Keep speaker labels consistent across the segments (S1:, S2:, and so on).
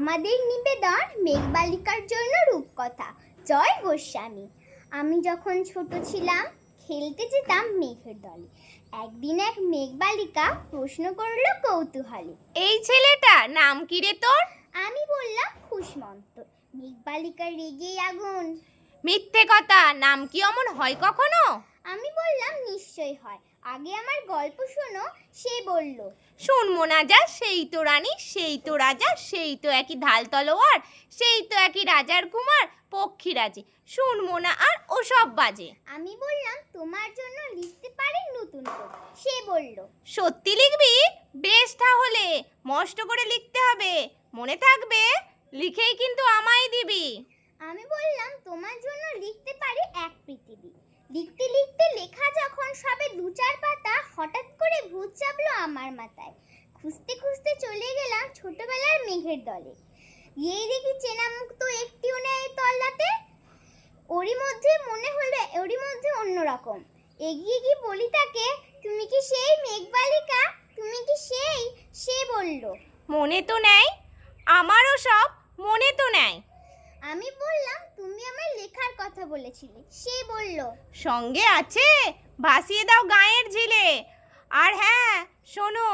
S1: আমাদের নিবেদন মেঘবালিকার জন্য রূপকথা। জয় গোস্বামী। আমি যখন ছোট ছিলাম খেলতে যেতাম মেঘের দলে। একদিন এক মেঘবালিকা প্রশ্ন করল কৌতূহলী
S2: এই ছেলেটা নাম কি রে তোর?
S1: আমি বললাম খুশমন্ত। মেঘবালিকা রেগে আগুন।
S2: মিথ্যে কথা নাম কি অমন হয় কখনো?
S1: আমি বললাম নিশ্চয় হয়। আগে আমার গল্প শোনো সে বলল
S2: শুনব না যা সেই তো রানী সেই তো রাজা সেই তো একই ঢাল তলোয়ার সেই তো একই রাজার কুমার পক্ষীরাজি। শুনব না আর ওসব বাজে।
S1: আমি বললাম তোমার জন্য লিখতে পারি নতুন করে। সে বলল
S2: সত্যি লিখবি? বেশ তাহলে মস্ত করে লিখতে হবে। মনে থাকবে লিখেই কিন্তু আমায় দিবি।
S1: আমি বললাম তোমার জন্য লিখতে পারি এক পৃথিবী। লিখতে যখন সবে দু চার পাতা হঠাৎ করে ভূত চাপলো আমার মাথায়। খুঁজতে খুঁজতে চলে গেলাম ছোটবেলার মেঘের দলে। এই দেখি চেনা মুখ তো একটিও নেই তল্লাতে। ওরই মধ্যে মনে হলো, ওরই মধ্যে অন্যরকম। এগিয়ে গিয়ে বলি তাকে, তুমি কি সেই মেঘবালিকা তুমি কি সেই? সে বলল,
S2: মনে তো নেই, আমারও সব মনে তো নেয়
S1: আমি বললাম তুমি আমার লেখার কথা বলেছিলে। সে বলল
S2: সঙ্গে আছে? ভাসিয়ে দাও গায়ের ঝিলে। আর হ্যাঁ শোনো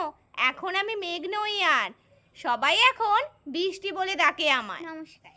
S2: এখন আমি মেঘ নই আর সবাই এখন বৃষ্টি বলে ডাকে আমায়।
S1: নমস্কার।